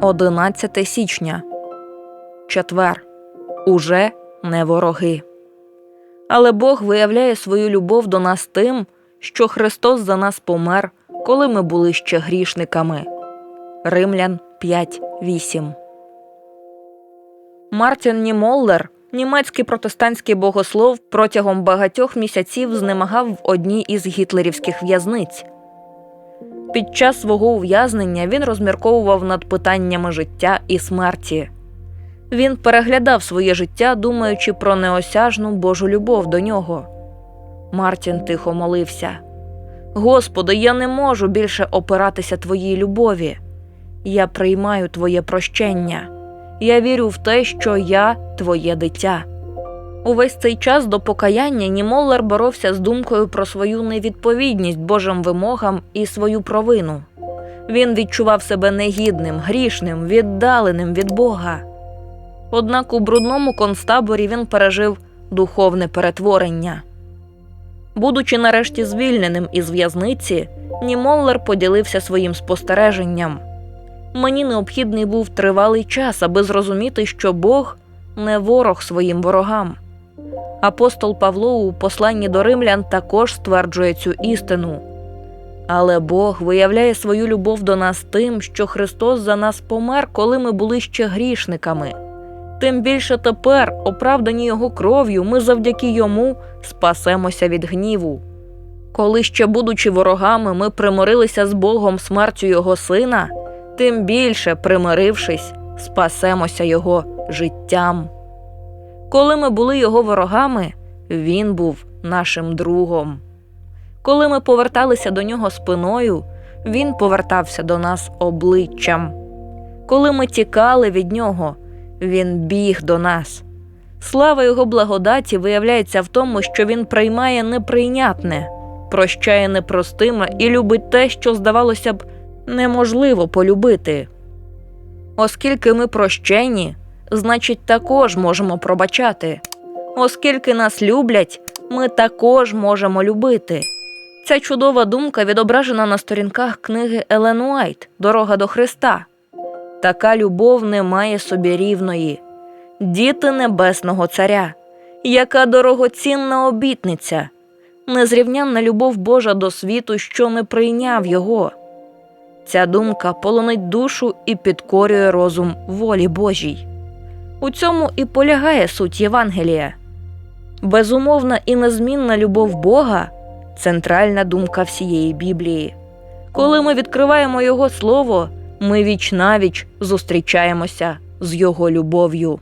11 січня. Четвер. Уже не вороги. Але Бог виявляє свою любов до нас тим, що Христос за нас помер, коли ми були ще грішниками. Римлян 5.8 Мартін Німоллер, німецький протестантський богослов, протягом багатьох місяців знемагав в одній із гітлерівських в'язниць. Під час свого ув'язнення він розмірковував над питаннями життя і смерті. Він переглядав своє життя, думаючи про неосяжну Божу любов до нього. Мартін тихо молився: Господи, я не можу більше опиратися Твоїй любові. Я приймаю Твоє прощення. Я вірю в те, що я Твоє дитя. Увесь цей час до покаяння Німоллер боровся з думкою про свою невідповідність Божим вимогам і свою провину. Він відчував себе негідним, грішним, віддаленим від Бога. Однак у брудному концтаборі він пережив духовне перетворення. Будучи нарешті звільненим із в'язниці, Німоллер поділився своїм спостереженням. Мені необхідний був тривалий час, аби зрозуміти, що Бог не ворог своїм ворогам. Апостол Павло у посланні до римлян також стверджує цю істину. Але Бог виявляє свою любов до нас тим, що Христос за нас помер, коли ми були ще грішниками. Тим більше тепер, оправдані Його кров'ю, ми завдяки йому спасемося від гніву. Коли ще, будучи ворогами, ми примирилися з Богом смертю Його Сина, тим більше, примирившись, спасемося Його життям. Коли ми були його ворогами, він був нашим другом. Коли ми поверталися до нього спиною, він повертався до нас обличчям. Коли ми тікали від нього, він біг до нас. Слава його благодаті виявляється в тому, що він приймає неприйнятне, прощає непростиме і любить те, що, здавалося б, неможливо полюбити. Оскільки ми прощені, значить, також можемо пробачати. Оскільки нас люблять, ми також можемо любити. Ця чудова думка відображена на сторінках книги Елен Уайт Дорога до Христа. Така любов не має собі рівної. Діти Небесного Царя, яка дорогоцінна обітниця, незрівнянна любов Божа до світу, що не прийняв його. Ця думка полонить душу і підкорює розум волі Божій. У цьому і полягає суть Євангелія. Безумовна і незмінна любов Бога центральна думка всієї Біблії. Коли ми відкриваємо Його Слово, ми віч навіч зустрічаємося з Його любов'ю.